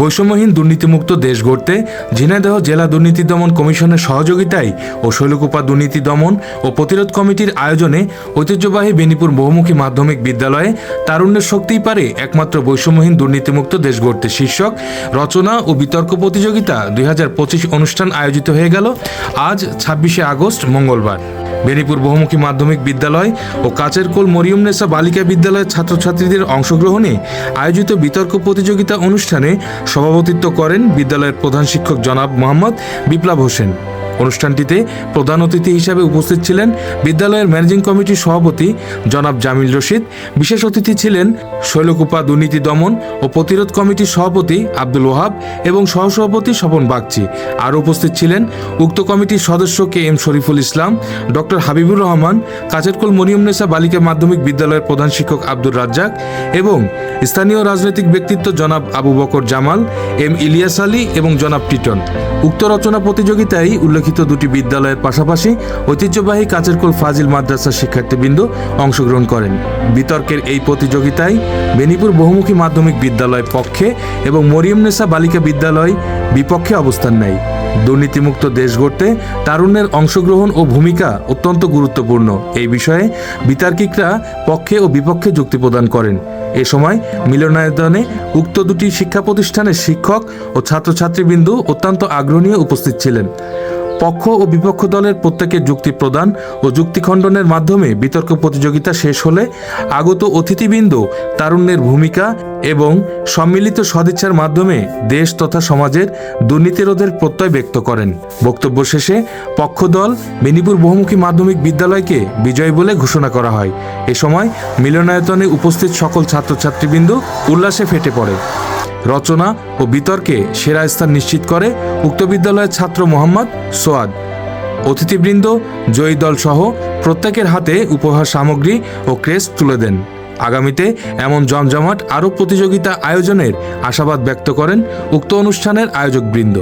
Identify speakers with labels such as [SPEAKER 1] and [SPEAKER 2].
[SPEAKER 1] বৈষম্যহীন দুর্নীতিমুক্ত দেশ গড়তে ঝিনাইদহ জেলা দুর্নীতি দমন কমিশনের সহযোগিতায় ও শৈলকুপা দুর্নীতি দমন ও প্রতিরোধ কমিটির আয়োজনে ঐতিহ্যবাহী বেনিপুর বহুমুখী মাধ্যমিক বিদ্যালয়ে তারুণ্যের শক্তিই পারে একমাত্র বৈষম্যহীন দুর্নীতিমুক্ত দেশ গড়তে শীর্ষক রচনা ও বিতর্ক প্রতিযোগিতা দুই অনুষ্ঠান আয়োজিত হয়ে গেল আজ ছাব্বিশে আগস্ট মঙ্গলবার বেনিপুর বহুমুখী মাধ্যমিক বিদ্যালয় ও কাচেরকোল নেশা বালিকা বিদ্যালয়ের ছাত্রছাত্রীদের অংশগ্রহণে আয়োজিত বিতর্ক প্রতিযোগিতা অনুষ্ঠানে সভাপতিত্ব করেন বিদ্যালয়ের প্রধান শিক্ষক জনাব মোহাম্মদ বিপ্লব হোসেন অনুষ্ঠানটিতে প্রধান অতিথি হিসাবে উপস্থিত ছিলেন বিদ্যালয়ের ম্যানেজিং কমিটির সভাপতি জনাব জামিল রশিদ বিশেষ অতিথি ছিলেন শৈলকুপা দুর্নীতি দমন ও প্রতিরোধ কমিটির সভাপতি আব্দুল ওহাব এবং সহসভাপতি স্বপন বাগচি আর উপস্থিত ছিলেন উক্ত কমিটির সদস্য K M Shariful Islam doctor Habibur Rahman কাজেরকুল মনিয়মনেসা বালিকা মাধ্যমিক বিদ্যালয়ের প্রধান শিক্ষক আব্দুর রাজ্জাক এবং স্থানীয় রাজনৈতিক ব্যক্তিত্ব জনাব আবু বকর জামাল এম ইলিয়াস আলী এবং জনাব টিটন উক্ত রচনা প্রতিযোগিতায় উল্লেখ উল্লেখিত দুটি বিদ্যালয়ের পাশাপাশি ঐতিহ্যবাহী কাচেরকোল ফাজিল মাদ্রাসার শিক্ষার্থীবৃন্দ অংশগ্রহণ করেন বিতর্কের এই প্রতিযোগিতায় বেনিপুর বহুমুখী মাধ্যমিক বিদ্যালয় পক্ষে এবং মরিয়মনেসা বালিকা বিদ্যালয় বিপক্ষে অবস্থান নেয় দুর্নীতিমুক্ত দেশ গড়তে তারুণ্যের অংশগ্রহণ ও ভূমিকা অত্যন্ত গুরুত্বপূর্ণ এই বিষয়ে বিতার্কিকরা পক্ষে ও বিপক্ষে যুক্তি প্রদান করেন এ সময় মিলনায়তনে উক্ত দুটি শিক্ষা প্রতিষ্ঠানের শিক্ষক ও ছাত্রছাত্রীবৃন্দ অত্যন্ত আগ্রহ নিয়ে উপস্থিত ছিলেন পক্ষ ও বিপক্ষ দলের প্রত্যেকে যুক্তি প্রদান ও যুক্তি খণ্ডনের মাধ্যমে বিতর্ক প্রতিযোগিতা শেষ হলে আগত অতিথিবৃন্দ তারুণ্যের ভূমিকা এবং সম্মিলিত সদিচ্ছার মাধ্যমে দেশ তথা সমাজের দুর্নীতিরোধের প্রত্যয় ব্যক্ত করেন বক্তব্য শেষে পক্ষ দল মেদিনীপুর বহুমুখী মাধ্যমিক বিদ্যালয়কে বিজয় বলে ঘোষণা করা হয় এ সময় মিলনায়তনে উপস্থিত সকল ছাত্রছাত্রীবৃন্দ উল্লাসে ফেটে পড়ে রচনা ও বিতর্কে সেরা স্থান নিশ্চিত করে উক্ত বিদ্যালয়ের ছাত্র মোহাম্মদ সোয়াদ অতিথিবৃন্দ জয়ী দলসহ প্রত্যেকের হাতে উপহার সামগ্রী ও ক্রেস্ট তুলে দেন আগামীতে এমন জমজমাট আরও প্রতিযোগিতা আয়োজনের আশাবাদ ব্যক্ত করেন উক্ত অনুষ্ঠানের আয়োজকবৃন্দ